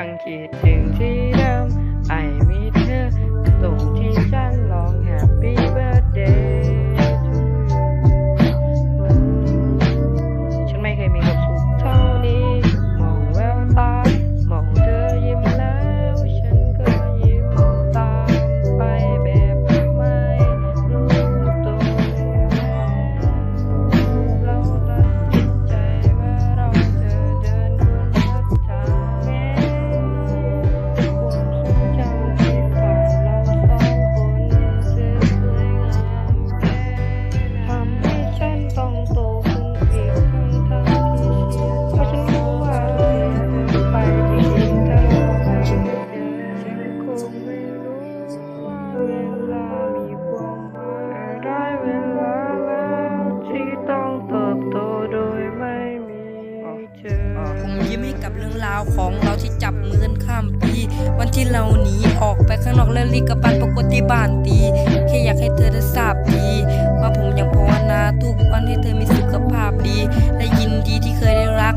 ังคิดถึงที่เดิมไอมีเธอตรง กับเรื่องราวของเราที่จับมือกันข้ามปี วันที่เราหนีออกไปข้างนอกแล้วรีกับปันปรากฏที่บ้านตีแค่อยากให้เธอได้ทราบดี ว่าผมยังภาวนาทุกวันให้เธอมีสุขภาพดี และยินดีที่เคยได้รัก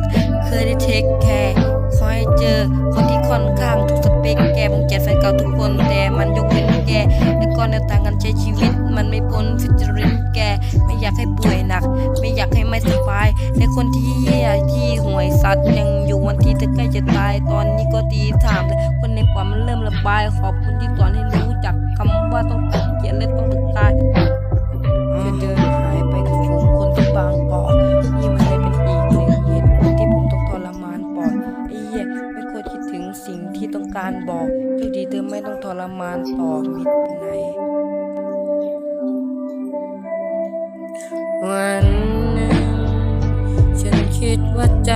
เคยได้เทคแคร์ขอให้เจอคนที่ค่อนข้างถูกสเปคแกผมเกลียดแฟนเก่าทุกคนแต่มันยกเว้นแกและก็แนวทางการใช้ชีวิต มันไม่พ้นฟิจริายแต่คนที่แย่ที่ห่วยสัตว์ยังอยู่วันที่เธอใกล้จะตายตอนนี้ก็ตีสามแล้วคนในปอดมันเริ่มระบาย ขอบคุณที่สอนให้รู้จักคำว่าต้องตัดเกียรและต้องตกายจะเดินหายไปกับฝูงคนที่บางกอกนี่มันเลยเป็นอีกหนึ่งเหตุผลที่ผมต้องทรมานปอดไอ้เหี้ยไม่ควรคิดถึงสิ่งที่ต้องการบอกโชคดีเธอไม่ต้องทรมานต่อมิดไหนวันหนึ่งฉันคิด ว่าใจ